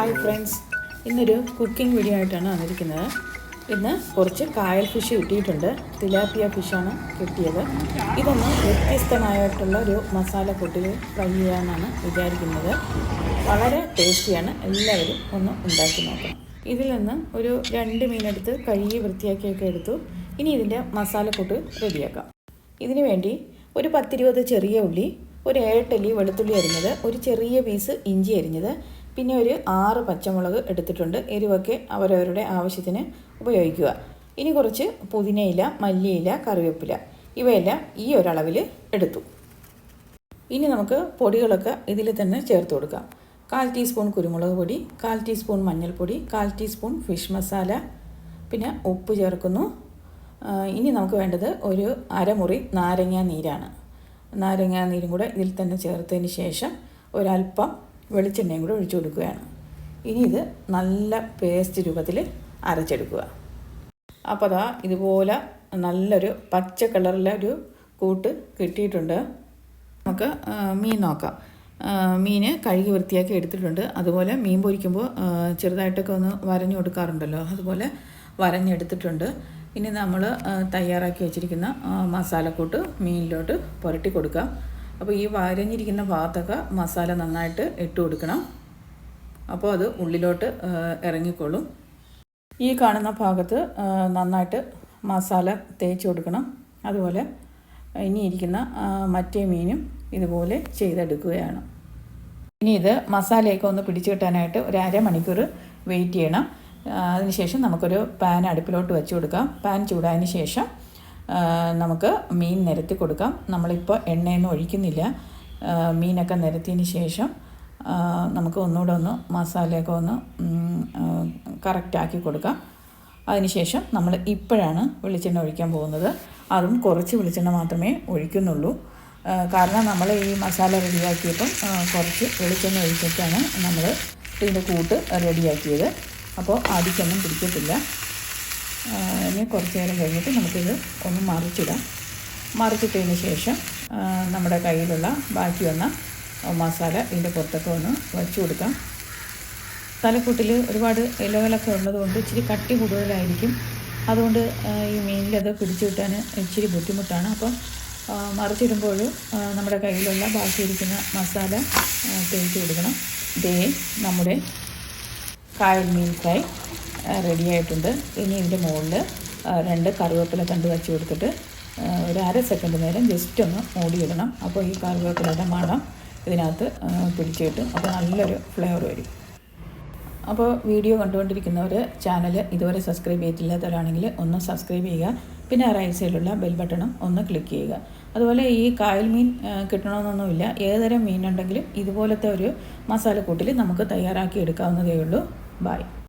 Hi friends. ഇന്നൊരു cooking video ആയിട്ടാണ് വന്നിരിക്കുന്നത്. ഇന്ന് കുറച്ച് കായൽ ഫിഷ് കിട്ടിയിട്ടുണ്ട്. തിലാപ്പിയ ഫിഷാണ് കിട്ടിയത്. ഇതൊന്ന് വ്യത്യസ്തമായിട്ടുള്ള ഒരു മസാല കൂട്ടിൽ ഫ്രൈ ചെയ്യാമെന്നാണ് വിചാരിക്കുന്നത്. വളരെ ടേസ്റ്റിയാണ്. എല്ലാവരും ഒന്ന് ഉണ്ടാക്കി നോക്കാം ഇതിൽ നിന്ന് ഒരു രണ്ട് മീനെടുത്ത് കഴുകി വൃത്തിയാക്കിയൊക്കെ എടുത്തു. ഇനി ഇതിന്റെ മസാലക്കൂട്ട് റെഡിയാക്കാം. ഇതിനു വേണ്ടി ഒരു പത്തിരുപത് ചെറിയ ഉള്ളി ഒരു ഏഴെട്ടല്ലി വെളുത്തുള്ളി അരിഞ്ഞത് ഒരു ചെറിയ പീസ് ഇഞ്ചി അരിഞ്ഞത് പിന്നെ ഒരു ആറ് പച്ചമുളക് എടുത്തിട്ടുണ്ട്. എരിവൊക്കെ അവരവരുടെ ആവശ്യത്തിന് ഉപയോഗിക്കുക. ഇനി കുറച്ച് പുതിനയില മല്ലിയില കറിവേപ്പില ഇവയെല്ലാം ഈ ഒരളവിൽ എടുത്തു. ഇനി നമുക്ക് പൊടികളൊക്കെ ഇതിൽ തന്നെ ചേർത്ത് കൊടുക്കാം. കാൽ ടീസ്പൂൺ കുരുമുളക് പൊടി കാൽ ടീസ്പൂൺ മഞ്ഞൾപ്പൊടി കാൽ ടീസ്പൂൺ ഫിഷ് മസാല പിന്നെ ഉപ്പ് ചേർക്കുന്നു. ഇനി നമുക്ക് വേണ്ടത് ഒരു അരമുറി നാരങ്ങാ നീരാണ് നാരങ്ങാ നീരും കൂടെ ഇതിൽ തന്നെ ചേർത്തതിന് ശേഷം ഒരല്പം വെളിച്ചെണ്ണയും കൂടെ ഒഴിച്ചു കൊടുക്കുകയാണ്. ഇനി ഇത് നല്ല പേസ്റ്റ് രൂപത്തിൽ അരച്ചെടുക്കുക. അപ്പോൾ അതാ ഇതുപോലെ നല്ലൊരു പച്ച കളറിലെ ഒരു കൂട്ട് കിട്ടിയിട്ടുണ്ട്. നമുക്ക് മീൻ നോക്കാം. മീൻ കഴുകി വൃത്തിയാക്കി എടുത്തിട്ടുണ്ട്. അതുപോലെ മീൻ പൊരിക്കുമ്പോൾ ചെറുതായിട്ടൊക്കെ ഒന്ന് വരഞ്ഞു കൊടുക്കാറുണ്ടല്ലോ. അതുപോലെ വരഞ്ഞെടുത്തിട്ടുണ്ട്. ഇനി നമ്മൾ തയ്യാറാക്കി വെച്ചിരിക്കുന്ന മസാലക്കൂട്ട് മീനിലോട്ട് പുരട്ടി കൊടുക്കാം. അപ്പോൾ ഈ വരഞ്ഞിരിക്കുന്ന ഭാഗത്തൊക്കെ മസാല നന്നായിട്ട് ഇട്ട് കൊടുക്കണം. അപ്പോൾ അത് ഉള്ളിലോട്ട് ഇറങ്ങിക്കൊള്ളും ഇറങ്ങിക്കോളും. ഈ കാണുന്ന ഭാഗത്ത് നന്നായിട്ട് മസാല തേച്ച് കൊടുക്കണം. അതുപോലെ ഇനിയിരിക്കുന്ന മറ്റേ മീനും ഇതുപോലെ ചെയ്തെടുക്കുകയാണ്. ഇനി ഇത് മസാലയൊക്കെ ഒന്ന് പിടിച്ചു കിട്ടാനായിട്ട് ഒരു അരമണിക്കൂർ വെയിറ്റ് ചെയ്യണം. അതിനുശേഷം നമുക്കൊരു പാൻ അടുപ്പിലോട്ട് വെച്ച് കൊടുക്കാം. പാൻ ചൂടായതിന് ശേഷം നമുക്ക് മീൻ നിരത്തി കൊടുക്കാം. നമ്മളിപ്പോൾ എണ്ണയൊന്നും ഒഴിക്കുന്നില്ല. മീനൊക്കെ നിരത്തിയതിന് ശേഷം നമുക്ക് ഒന്നുകൂടെ ഒന്ന് മസാലയൊക്കെ ഒന്ന് കറക്റ്റാക്കി കൊടുക്കാം. അതിനുശേഷം നമ്മൾ ഇപ്പോഴാണ് വെളിച്ചെണ്ണ ഒഴിക്കാൻ പോകുന്നത്. അതും കുറച്ച് വെളിച്ചെണ്ണ മാത്രമേ ഒഴിക്കുന്നുള്ളൂ. കാരണം നമ്മൾ ഈ മസാല റെഡിയാക്കിയപ്പം കുറച്ച് വെളിച്ചെണ്ണ ഒഴിച്ചിട്ടാണ് നമ്മൾ ഇതിന്റെ കൂട്ട് റെഡിയാക്കിയത്. അപ്പോൾ ആദ്യമൊന്നും പിടിക്കത്തില്ല. ഇനി കുറച്ച് നേരം കഴിഞ്ഞിട്ട് നമുക്കിത് ഒന്ന് മറിച്ചിടാം. മറിച്ചിട്ടതിന് ശേഷം നമ്മുടെ കയ്യിലുള്ള ബാക്കി വന്ന മസാല ഇതിന്റെ പുറത്തൊക്കെ ഒന്ന് വച്ചു കൊടുക്കാം. തലക്കൂട്ടിൽ ഒരുപാട് ഇലകളൊക്കെ ഉള്ളതുകൊണ്ട് ഇച്ചിരി കട്ടി കൂടുതലായിരിക്കും. അതുകൊണ്ട് ഈ മീനിലത് പിടിച്ചു കിട്ടാൻ ഇച്ചിരി ബുദ്ധിമുട്ടാണ്. അപ്പം മറിച്ചിടുമ്പോൾ നമ്മുടെ കയ്യിലുള്ള ബാക്കിയിരിക്കുന്ന മസാല തേച്ച് കൊടുക്കണം. ദേ നമ്മുടെ കായൽ മീൻ ഫ്രൈ. റെഡി ആയിട്ടുണ്ട്. ഇനി ഇതിന്റെ മുകളിൽ രണ്ട് കറിവേപ്പില കണ്ട് വെച്ച് കൊടുത്തിട്ട് ഒരു അര സെക്കൻഡ് നേരം ജസ്റ്റ് ഒന്ന് മൂടിയിടണം. അപ്പോൾ ഈ കറിവേപ്പിലയുടെ മണം ഇതിനകത്ത് പിടിച്ച് കിട്ടും അപ്പോൾ നല്ലൊരു ഫ്ലേവർ വരും. അപ്പോൾ വീഡിയോ കണ്ടുകൊണ്ടിരിക്കുന്നവർ ചാനൽ ഇതുവരെ സബ്സ്ക്രൈബ് ചെയ്തിട്ടില്ലാത്തവരാണെങ്കിൽ ഒന്ന് സബ്സ്ക്രൈബ് ചെയ്യുക. പിന്നെ റൈറ്റ് സൈഡിലുള്ള ബെൽ ബട്ടണും ഒന്ന് ക്ലിക്ക് ചെയ്യുക. അതുപോലെ ഈ കായൽ മീൻ കിട്ടണമെന്നൊന്നുമില്ല. ഏതുതരം മീനുണ്ടെങ്കിലും ഇതുപോലത്തെ ഒരു മസാലക്കൂട്ടിൽ നമുക്ക് തയ്യാറാക്കി എടുക്കാവുന്നതേ ഉള്ളൂ. ബായ്